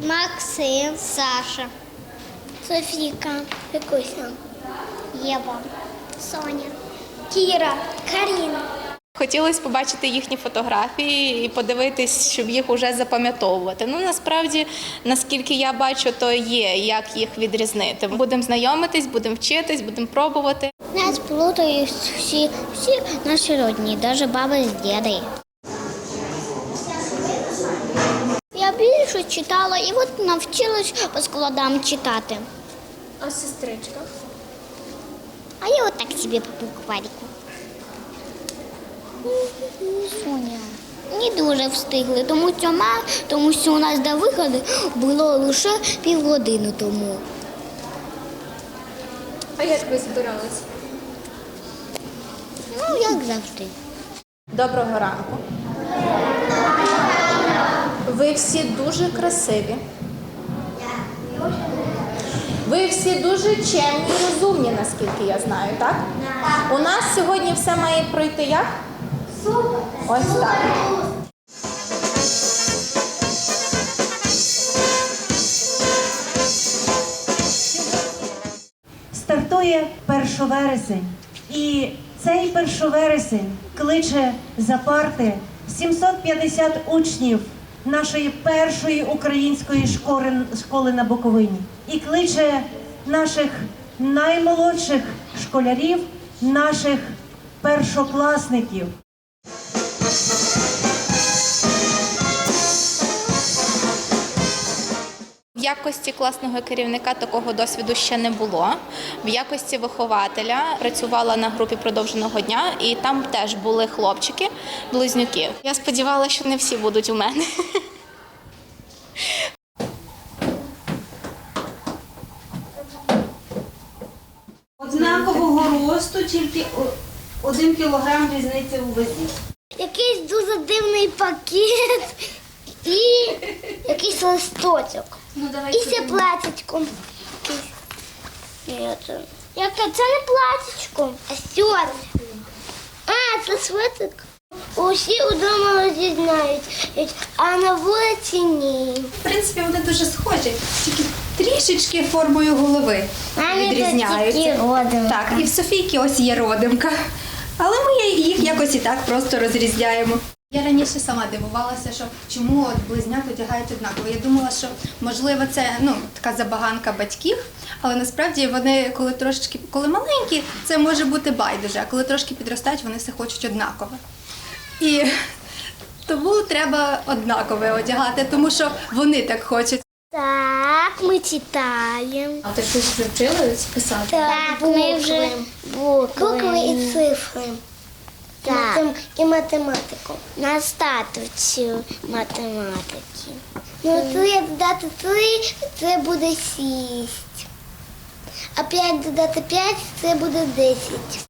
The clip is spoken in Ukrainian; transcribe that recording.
Максим, Саша, Софіка, Вікуся, Єва, Соня, Кіра, Каріна. Хотілося побачити їхні фотографії і подивитись, щоб їх уже запам'ятовувати. Ну насправді, наскільки я бачу, то є як їх відрізнити. Будемо знайомитись, будемо вчитись, будемо пробувати. Нас плутають всі, всі наші родні, навіть баба з дідом. Я більше читала і от навчилась по складам читати. А сестричка? А я от собі по букварику. Соня. Не дуже встигли, тому що, ма- тому що у нас до виходу було лише півгодини тому. А як ви збирались? Ну, як завжди. Доброго ранку. Всі дуже красиві. Ви всі дуже чемні і розумні, наскільки я знаю, так? У нас сьогодні все має пройти як? Ось так. Стартує 1 вересень, і цей 1 вересень кличе за парти 750 учнів нашої першої української школи, школи на Буковині і кличе наших наймолодших школярів, наших першокласників. Якості класного керівника такого досвіду ще не було. В якості вихователя працювала на групі продовженого дня, і там теж були хлопчики, близнюки. Я сподівалася, що не всі будуть у мене. Однакового росту, тільки один кілограм різниця у вазі. Якийсь дуже дивний пакет і якийсь листочок. Ну, давай І ще платічко. Якийсь. Ні, це- Яке це не платічко, а сьогодні. А, це свиток. Усі вдома розізнають, а на вулиці ні. В принципі, вони дуже схожі, тільки трішечки формою голови відрізняються. родом. Так, і в Софійки ось є родимка. Але ми їх якось і так просто розрізняємо. Я раніше сама дивувалася, що чому от близнят одягають однаково. Я думала, що можливо це ну така забаганка батьків, але насправді вони, коли трошечки коли маленькі, це може бути байдуже, а коли трошки підростають, вони все хочуть однакове. І тому треба однакове одягати, тому що вони так хочуть. Так, ми читаємо. А ти щось вже вчилась писати? Так, ми вже букви і цифри. Так. І математику. На статусі математики. Ну, три додати три, це буде шість. А п'ять додати п'ять, це буде десять.